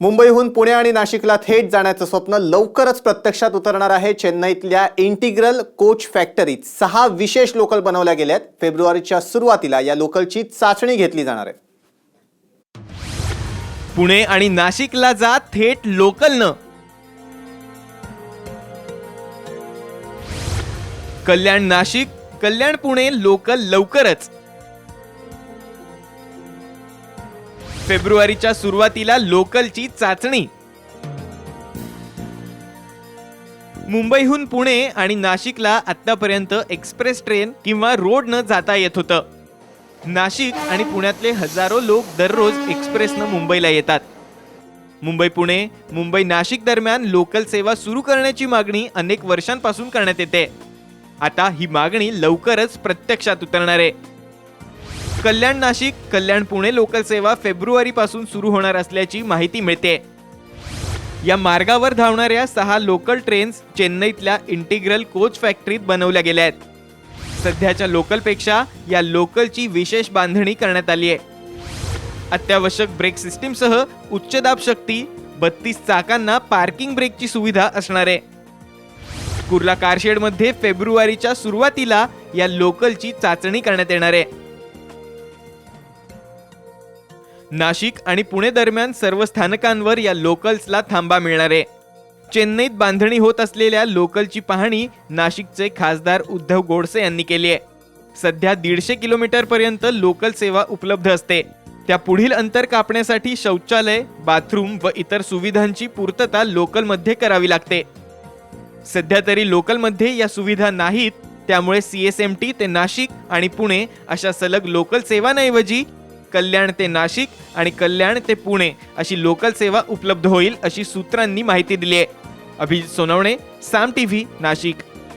मुंबईहून पुणे आणि नाशिकला थेट जाण्याचं स्वप्न लवकरच प्रत्यक्षात उतरणार आहे. चेन्नईतल्या इंटिग्रल कोच फॅक्टरीत सहा विशेष लोकल बनवल्या गेल्यात. फेब्रुवारीच्या सुरुवातीला या लोकलची चाचणी घेतली जाणार आहे. पुणे आणि नाशिकला जा थेट लोकलनं. कल्याण नाशिक कल्याण पुणे लोकल लवकरच. फेब्रुवारीच्या सुरुवातीला लोकलची चाचणी. मुंबईहून पुणे आणि नाशिकला आतापर्यंत एक्सप्रेस ट्रेन किंवा रोडनं जाता येत होतं. नाशिक आणि पुण्यातले हजारो लोक दररोज एक्सप्रेसनं मुंबईला येतात. मुंबई पुणे मुंबई नाशिक दरम्यान लोकल सेवा सुरू करण्याची मागणी अनेक वर्षांपासून करण्यात येते. आता ही मागणी लवकरच प्रत्यक्षात उतरणार आहे. कल्याण नाशिक कल्याण पुणे लोकल सेवा फेब्रुवारी पासून सुरू होणार असल्याची माहिती मिळते. या मार्गावर धावणाऱ्या सहा लोकल ट्रेन्स चेन्नईतल्या इंटिग्रल कोच फॅक्टरीत बनवल्या गेल्या आहेत. सध्याच्या लोकलपेक्षा या लोकलची विशेष बांधणी करण्यात आली आहे. अत्यावश्यक ब्रेक सिस्टीमसह उच्च दाब शक्ती बत्तीस चाकांना पार्किंग ब्रेकची सुविधा असणार आहे. कुर्ला कारशेडमध्ये फेब्रुवारीच्या सुरुवातीला या लोकलची चाचणी करण्यात येणार आहे. नाशिक आणि पुणे दरम्यान सर्व स्थानकांवर या लोकल्सला थांबा मिळणार. आहे चेन्नईत बांधणी होत असलेल्या लोकलची पाहणी नाशिकचे खासदार उद्धव गोडसे यांनी केली आहे सध्या दीडशे किलोमीटर पर्यंत लोकल सेवा उपलब्ध असते. त्या पुढील अंतर कापण्यासाठी शौचालय बाथरूम व इतर सुविधांची पूर्तता लोकलमध्ये करावी लागते. सध्या तरी लोकलमध्ये या सुविधा नाहीत त्यामुळे सी एस एम टी ते नाशिक आणि पुणे अशा सलग लोकल सेवांऐवजी कल्याण ते नाशिक आणि कल्याण ते पुणे अशी लोकल सेवा उपलब्ध होईल अशी सूत्रांनी माहिती दिली आहे. अभिजित सोनवणे साम टीव्ही नाशिक.